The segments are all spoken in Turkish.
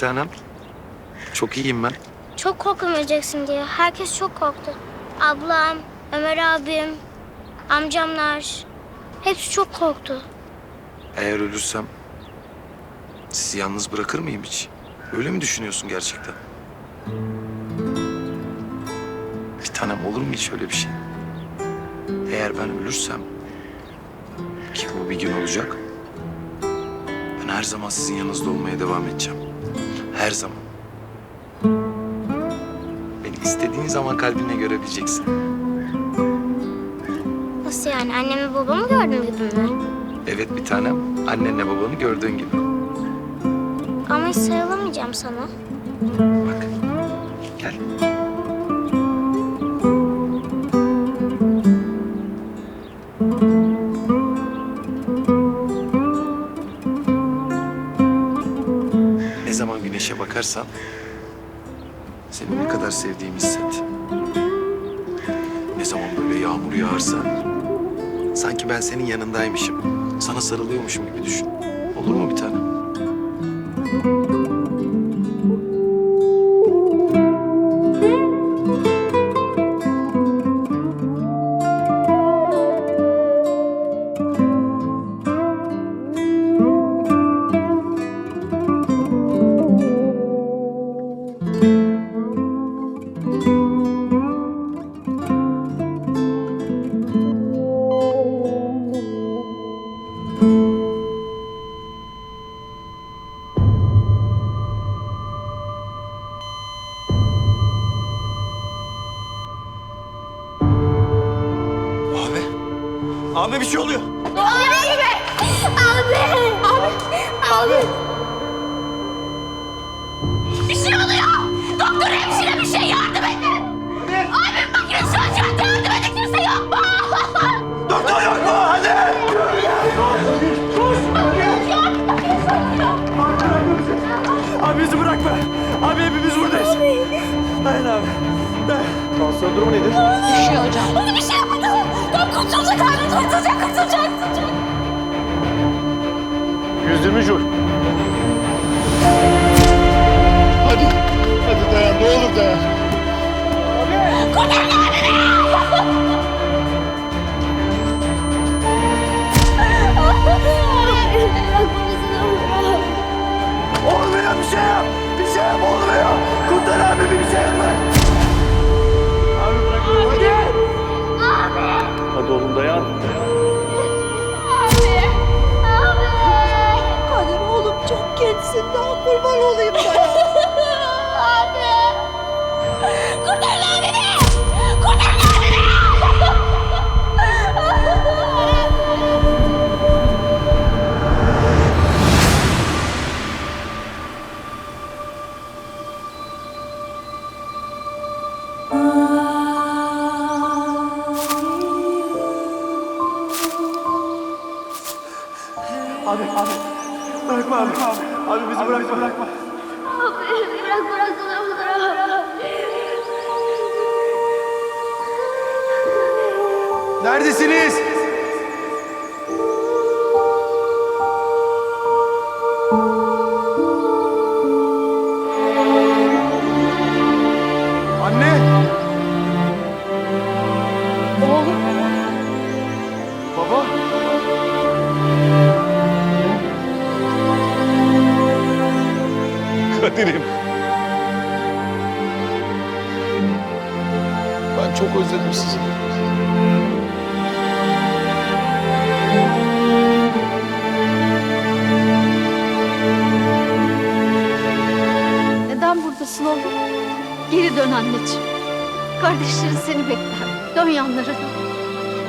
tanem. Çok iyiyim ben. Çok korktum öleceksin diye. Herkes çok korktu. Ablam, Ömer abim, amcamlar. Hepsi çok korktu. Eğer ölürsem sizi yalnız bırakır mıyım hiç? Öyle mi düşünüyorsun gerçekten? Bir tanem olur mu hiç öyle bir şey? Eğer ben ölürsem ki bu bir gün olacak. Ben her zaman sizin yanınızda olmaya devam edeceğim. Her zaman. Beni istediğin zaman kalbine görebileceksin. Nasıl yani? Annemi babamı gördüm gibi mi? Evet bir tanem. Annenle babanı gördüğün gibi. Ama hiç sarılamayacağım sana. Bak. Seni ne kadar sevdiğimi hisset. Ne zaman böyle yağmur yağarsa sanki ben senin yanındaymışım. Sana sarılıyormuşum gibi düşün. Olur mu bir tanem? Tansiyon durumu nedir? Hadi bir şey yapın. Tam kurtulacak abi kurtulacak kurtulacak kurtulacak. 120 jul. Hadi. Hadi dayan ne olur dayan. Olmuyor bir şey yap. Bir şey yap olmuyor. Kurtar abi bir şey yap. Hadi. Hadi oğlum dayan. Kadir oğlum çok gençsin daha kurban olayım sana. abi. Kurtarın abimi. Neredesiniz? Anne. Oğlum. Baba. Kadir'im. Ben çok özledim sizi. Dön anneciğim. Kardeşlerin seni bekler. Dön yanlarına.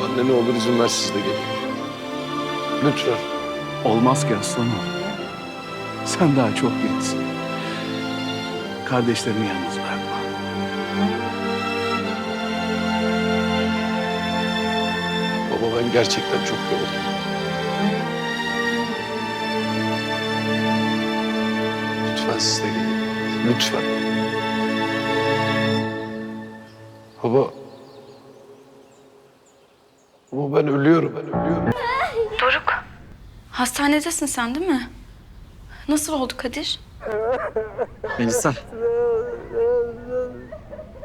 Anne ne olur izin ver siz de gelin. Lütfen. Olmaz ki aslanım. Sen daha çok gençsin. Kardeşlerini yalnız bırakma. Baba ben gerçekten çok yoruldum. Lütfen siz de gelin. Lütfen. Baba. Baba ben ölüyorum, ben ölüyorum. Doruk. Hastanedesin sen değil mi? Nasıl oldu Kadir? Melisa.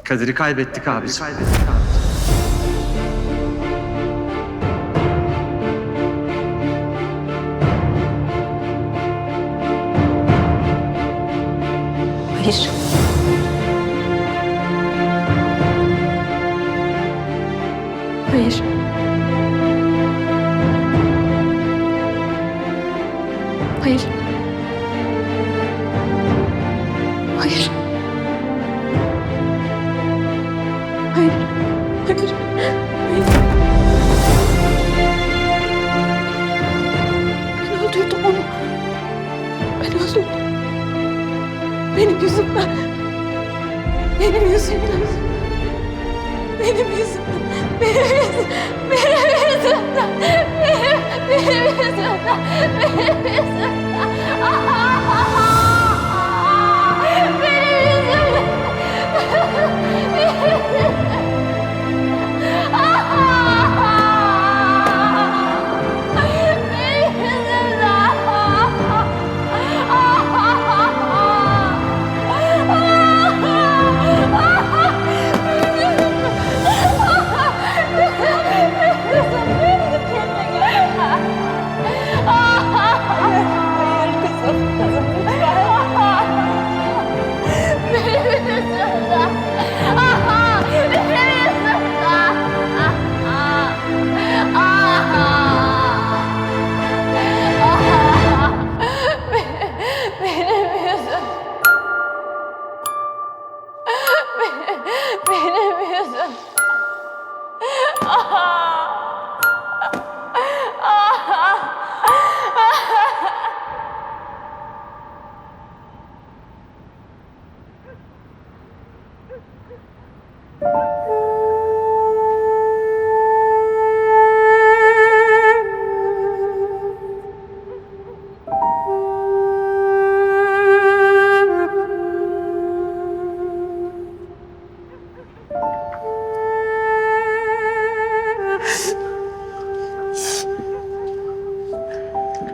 Kadir'i kaybettik abi. Hayır. Hayır. serious.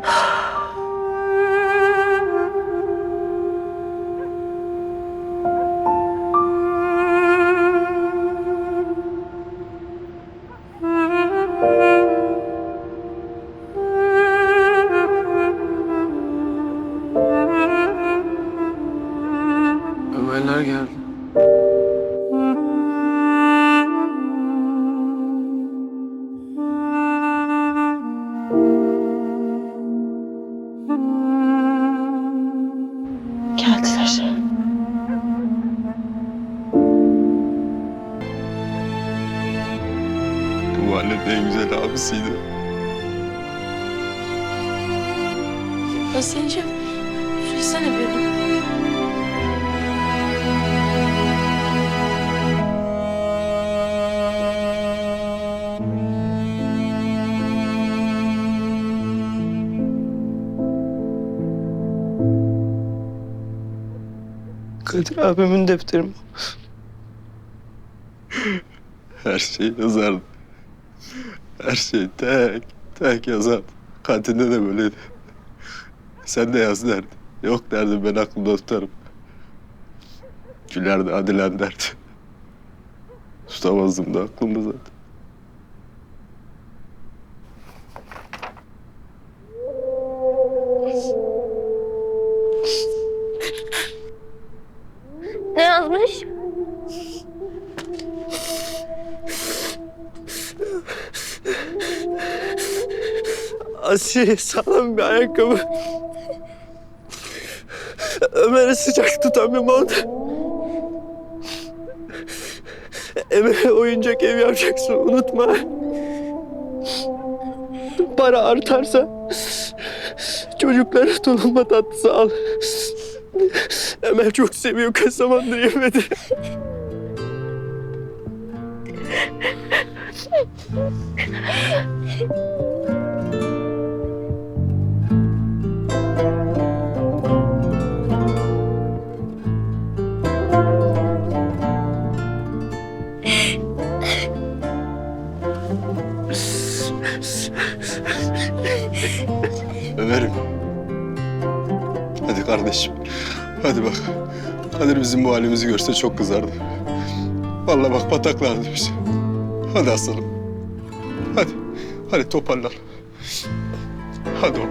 Ah. İçsene bir yudum. Kadir abimin defteri mi? Her şey yazardı. Her şey tek tek yazardı. Kantinde de böyleydi. Sen de yaz derdi. Yok derdim ben aklımda tutarım. Gülerdi Adilen derdi. Tutamazdım da aklımda zaten. Ne yazmış? Asiye sağlam bir ayakkabı. Ömer'e sıcak tutan bir mont. Ömer'e oyuncak ev yapacaksın unutma. Para artarsa çocuklara tulumba tatlısı al. Ömer çok seviyor kaç zamandır yemedi. Hadi bak. Kadir bizim bu halimizi görse çok kızardı. Vallahi bak pataklardı bizi. Hadi aslanım. Hadi. Hadi toparlan. Hadi oğlum.